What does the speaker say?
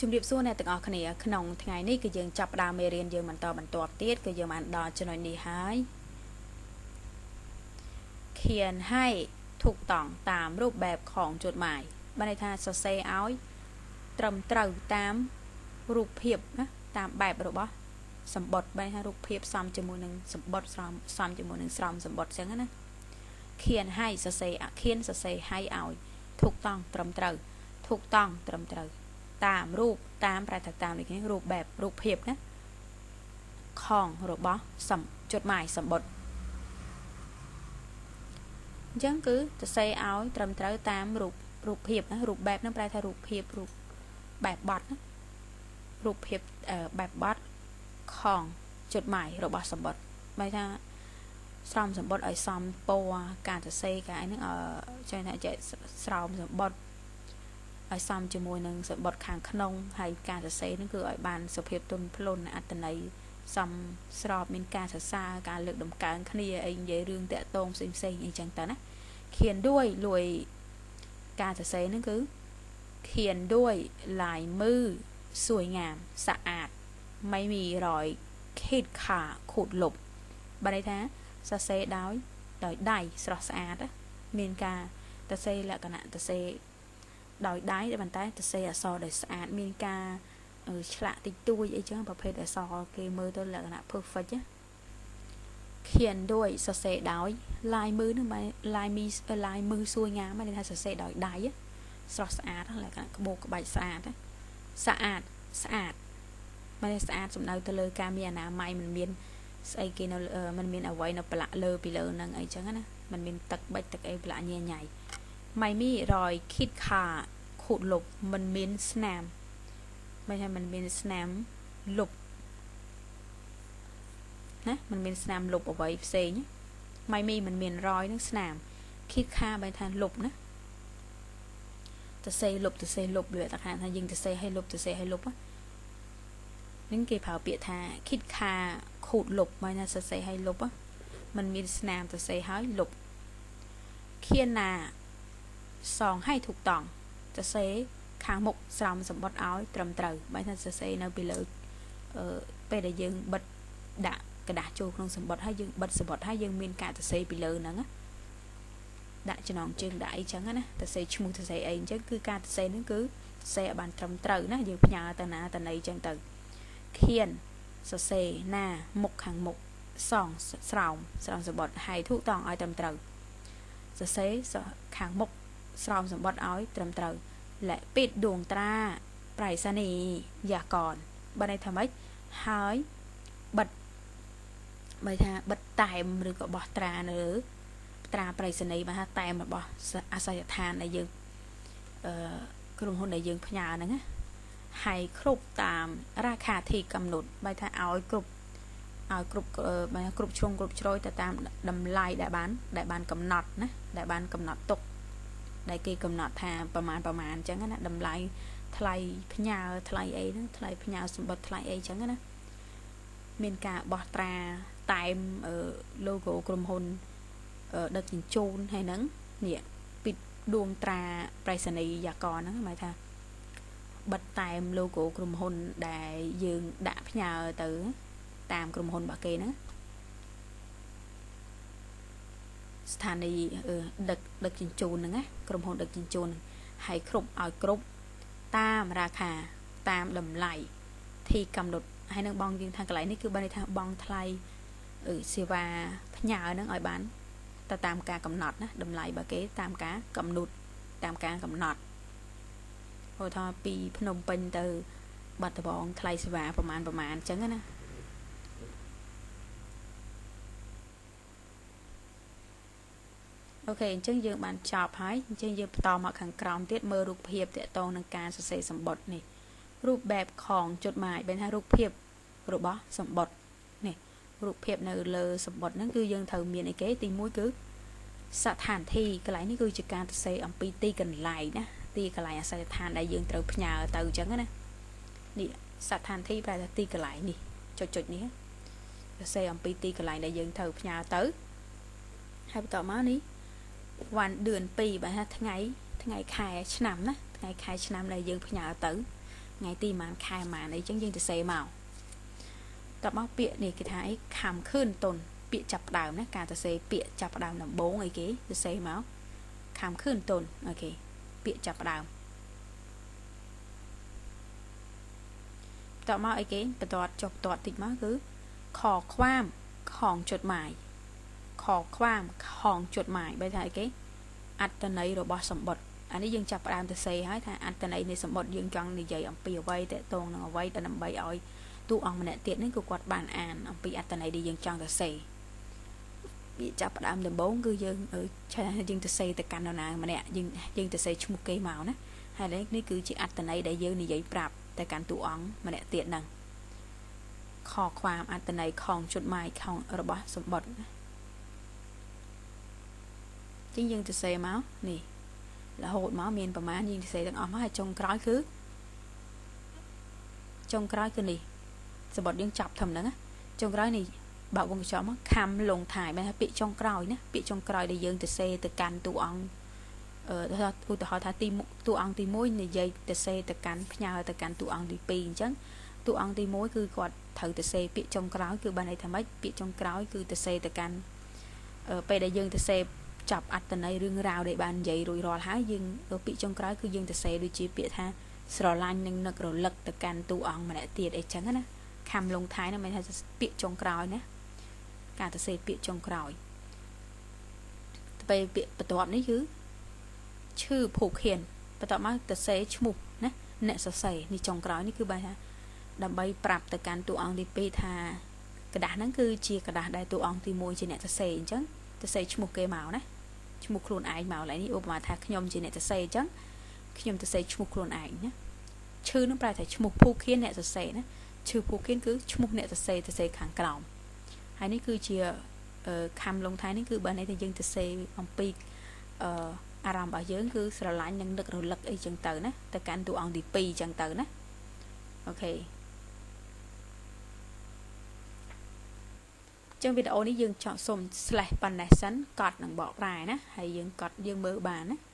ជំរាបសួរអ្នកទាំងអស់គ្នាក្នុងថ្ងៃនេះគឺយើងចាប់ផ្ដើមមេរៀនយើងបន្តបន្ទាប់ទៀតគឺយើងបានដល់ចំណុចនេះហើយเขียนให้ถูกต้องตามรูปแบบของจดหมายបានន័យថាសរសេរឲ្យត្រឹមត្រូវតាមរូបភាពណាតាមបែបរបស់សម្បត្តិបានថារូបភាពសំជាមួយនឹងសម្បត្តិស្រោមសំជាមួយនឹងស្រោមសម្បត្តិអញ្ចឹងណាเขียนให้សរសេរអខៀនសរសេរឲ្យឲ្យถูกต้องត្រឹមត្រូវถูกต้องត្រឹមត្រូវ តាមរូបតាមប្រតិតាមដូចនេះរូបបែបរូបភាពណាខងរបស់សំចดหมายសម្បត្តិអញ្ចឹងគឺសរសេរឲ្យត្រឹមត្រូវតាមរូបរូបភាពណារូបបែបហ្នឹងប្រែថារូបភាពរូបបែបបត់ណារូបភាពបែបបត់ខងចดหมายរបស់សម្បត្តិបែរថាស្រោមសម្បត្តិឲ្យសមពណ៌ការសរសេរការហ្នឹងអឺចេះថាចេះស្រោមសម្បត្តិ ឲ្យសមជាមួយនឹងសម្បត្តិខាងក្នុងហើយការសរសេរនឹងគឺឲ្យបានសុភាពទន់ភ្លន់អត្តន័យសមស្របមានការសរសើរការលើកដំកើងគ្នាអីនិយាយរឿងតាក់ទងផ្សេងផ្សេងអីចឹងទៅណាเขียนด้วยលួយការសរសេរហ្នឹងគឺเขียนด้วยลายมือสวยงามสะอาดไม่มีรอยขีดขาขูดលុបបានន័យថាសរសេរដោយដោយដៃស្រស់ស្អាតមានការសរសេរលក្ខណៈសរសេរ ដោយដៃតែប៉ុន្តែសរសេរអក្សរដែលស្អាតមានការឆ្លាក់តិចតួចអីចឹងប្រភេទអក្សរគេមើលទៅលក្ខណៈ perfect ណាខៀនដោយសរសេរដោយឡាយមើលនឹងមិនឡាយមីឡាយមើលសួយងាមហ្នឹងថាសរសេរដោយដៃស្រស់ស្អាតលក្ខណៈក្បោក្បាច់ស្អាតស្អាតស្អាតមិនស្អាតសំដៅទៅលើការមានអនាម័យមិនមានស្អីគេនៅមិនមានអ្វីនៅប្រឡាក់លើពីលើហ្នឹងអីចឹងណាមិនមានទឹកបិចទឹកអីប្រឡាក់ញញ៉ៃ ម៉ៃមីរយខិតខាខូតលុបมันមានស្នាមមិនថាมันមានស្នាមលុបណាมันមានស្នាមលុបអ្វីផ្សេងម៉ៃមីมันមានរយនឹងស្នាមខិតខាបែរថាលុបណាទៅសេលុបទៅសេលុបដូចថាថាយើងទៅសេឲ្យលុបទៅសេឲ្យលុបនឹងគេប្រើពាក្យថាខិតខាខូតលុបមកថាសរសេរឲ្យលុបมันមានស្នាមទៅសេឲ្យលុបខៀនណា សងឲ្យถูกต้องសរសេរខាងមុខស្រោមសម្បត្តិឲ្យត្រឹមត្រូវបើថាសរសេរនៅពីលើអឺពេលដែលយើងបិទដាក់กระดาษចូលក្នុងសម្បត្តិហើយយើងបិទសម្បត្តិហើយយើងមានការសរសេរពីលើហ្នឹងណាដាក់ចំណងជើងដាក់អីចឹងណាសរសេរឈ្មោះសរសេរអីអញ្ចឹងគឺការសរសេរហ្នឹងគឺសរសេរឲ្យបានត្រឹមត្រូវណាយើងផ្ញើទៅណាទៅណីចឹងទៅខៀនសរសេរណាមុខខាងមុខសងស្រោមស្រោមសម្បត្តិហើយធូកតងឲ្យត្រឹមត្រូវសរសេរខាងមុខ ស្រោមសម្បត្តិឲ្យត្រឹមត្រូវและปิดดวงตราไปรษณียากรបើន័យថាម៉េចហើយបិទបើថាបិទតែមឬក៏បោះត្រានៅ ត្រាប្រៃសណីបើថាតែមរបស់អាសយដ្ឋានដែលយើងអឺក្រុមហ៊ុនដែលយើងផ្ញើហ្នឹងណាហើយគ្រប់តាមរាខាធិកំណត់បើថាឲ្យគ្រប់ឲ្យគ្រប់បើគ្រប់ជ្រុងគ្រប់ជ្រោយទៅតាមតម្លៃដែលបាន ដែលបានកំណត់ណាដែលបានកំណត់ទុក ដែលគេកំណត់ថាប្រមាណប្រមាណអញ្ចឹងណាតម្លៃថ្លៃផ្ញើថ្លៃអីហ្នឹងថ្លៃផ្ញើសម្បត្តិថ្លៃអីអញ្ចឹងណាមានការបោះត្រាតែម logo ក្រុមហ៊ុនដឹកជញ្ជូនហើយហ្នឹងនេះពីដួងត្រាប្រៃសណីយាករហ្នឹងហៅថាបិទតែម logo ក្រុមហ៊ុនដែលយើងដាក់ផ្ញើទៅតាមក្រុមហ៊ុនរបស់គេហ្នឹង ស្ថានីយដឹកដឹកជញ្ជូនហ្នឹងណាក្រុមហ៊ុនដឹកជញ្ជូនហើយគ្រប់ឲ្យគ្រប់តាមរាខាតាមតម្លៃទីកំណត់ហើយនឹងបងយើងថាកន្លែងនេះគឺបានន័យថាបងថ្លៃសេវាផ្ញើហ្នឹងឲ្យបានទៅតាមការកំណត់ណាតម្លៃរបស់គេតាមការកំណត់តាមការកំណត់ហៅថាពីភ្នំពេញទៅបាត់ដំបងថ្លៃសេវាប្រហែលប្រហែលអញ្ចឹងណា អូខេអញ្ចឹងយើងបានចប់ហើយអញ្ចឹងយើងបន្តមកខាងក្រោមទៀតមើលរូបភាពតកតងនឹងការសរសេរសម្បត្តិនេះរូបបែបខងចុចម៉ាយបែរថារូបភាពរបស់សម្បត្តិនេះរូបភាពនៅលើសម្បត្តិហ្នឹងគឺយើងត្រូវមានអីគេទី1គឺស្ថានទីកន្លែងនេះគឺជាការសរសេរអំពីទីកន្លែងណាទីកន្លែងអាសយដ្ឋានដែលយើងត្រូវផ្ញើទៅអញ្ចឹងណានេះស្ថានទីប្រែថាទីកន្លែងនេះចុចចុចនេះសរសេរអំពីទីកន្លែងដែលយើងត្រូវផ្ញើទៅហើយបន្តមកនេះ វ៉ាន់ឌឿន2បាទថ្ងៃថ្ងៃខែឆ្នាំណាថ្ងៃខែឆ្នាំដែលយើងផ្ញើទៅថ្ងៃទីប្រហែលខែប្រហែលអីចឹងយើងទៅសេមកតបមកពាក្យនេះគេថាអីខំខឿនតុនពាក្យចាប់ផ្ដើមណាការទៅសេពាក្យចាប់ផ្ដើមដំបូងអីគេទៅសេមកខំខឿនតុនអូខេពាក្យចាប់ផ្ដើមតមកអីគេបន្ទាត់ចុះបន្ទាត់តិចមកគឺខខ្វាមខងចុតម៉ាយ ខខ្វាមខងចុតម៉ាយបើថាអីគេអត្តន័យរបស់សម្បត្តិអានេះយើងចាប់ផ្ដើមទៅសេហើយថាអត្តន័យនៃសម្បត្តិយើងចង់និយាយអំពីអ្វីតកតងនឹងអ្វីដែលដើម្បីឲ្យទូអង្គម្នាក់ទៀតនេះគឺគាត់បានអានអំពីអត្តន័យដែលយើងចង់ទៅសេវាចាប់ផ្ដើមដំបូងគឺយើងឆាយើងទៅសេទៅកាន់នរណាម្នាក់យើងយើងទៅសេឈ្មោះគេមកណាហើយនេះគឺជាអត្តន័យដែលយើងនិយាយប្រាប់ទៅកាន់ទូអង្គម្នាក់ទៀតហ្នឹងខខ្វាមអត្តន័យខងជុតម៉ាយខងរបស់សម្បត្តិណា ជាងយើងទៅសេមកនេះរហូតមកមានប្រមាណយើងទៅសេទាំងអស់មកហើយចុងក្រោយគឺចុងក្រោយគឺនេះសម្បត្តិយើងចាប់ធំហ្នឹងណាចុងក្រោយនេះបើកវងកញ្ចក់មកខំលងថៃបែរថាពាក្យចុងក្រោយណាពាក្យចុងក្រោយដែលយើងទៅសេទៅកាន់តួអង្គអឺឧទាហរណ៍ថាទីតួអង្គទី1និយាយទៅសេទៅកាន់ផ្ញើទៅកាន់តួអង្គទី2អញ្ចឹងតួអង្គទី1គឺគាត់ត្រូវទៅសេពាក្យចុងក្រោយគឺបានន័យថាម៉េចពាក្យចុងក្រោយគឺទៅសេទៅកាន់ពេលដែលយើងទៅសេ ចាប់អត្តន័យរឿងរ៉ាវដែលបាននិយាយរួចរាល់ហើយយើងពាក្យចុងក្រោយគឺយើងទៅសេដូចជាពាក្យថាស្រឡាញ់និងនឹករលឹកទៅកាន់តួអង្គម្នាក់ទៀតអីចឹងណាខំលងថៃហ្នឹងមិនថាពាក្យចុងក្រោយណាការទៅសេពាក្យចុងក្រោយទៅពេលពាក្យបន្ទាប់នេះគឺឈឺភូខៀនបន្ទាប់មកទៅសេឈ្មោះណាអ្នកសរសេរនេះចុងក្រោយនេះគឺបែរថាដើម្បីប្រាប់ទៅកាន់តួអង្គទី2ថាกระดาษហ្នឹងគឺជាกระดาษដែលតួអង្គទី1ជាអ្នកសរសេរអញ្ចឹងសរសេរឈ្មោះគេមកណា ឈ្មោះខ្លួនឯងមកឡើយនេះឧបមាថាខ្ញុំជាអ្នកសរសេរអញ្ចឹងខ្ញុំសរសេរឈ្មោះខ្លួនឯងណាឈឺនឹងប្រែថាឈ្មោះភូខៀនអ្នកសរសេរណាឈ្មោះភូខៀនគឺឈ្មោះអ្នកសរសេរសរសេរខាងក្រោមហើយនេះគឺជាខំលងថៃនេះគឺបើន័យថាយើងសរសេរអំពីអឺអារម្មណ៍របស់យើងគឺស្រឡាញ់និងនឹករលឹកអីចឹងទៅណាទៅកាន់តួអង្គទី2ចឹងទៅណាអូខេ ចឹងវីដេអូនេះយើងចង់សុំ slash ប៉ុណ្ណេះសិនកត់នឹងបកប្រែណាហើយយើងកត់យើងមើលបានណា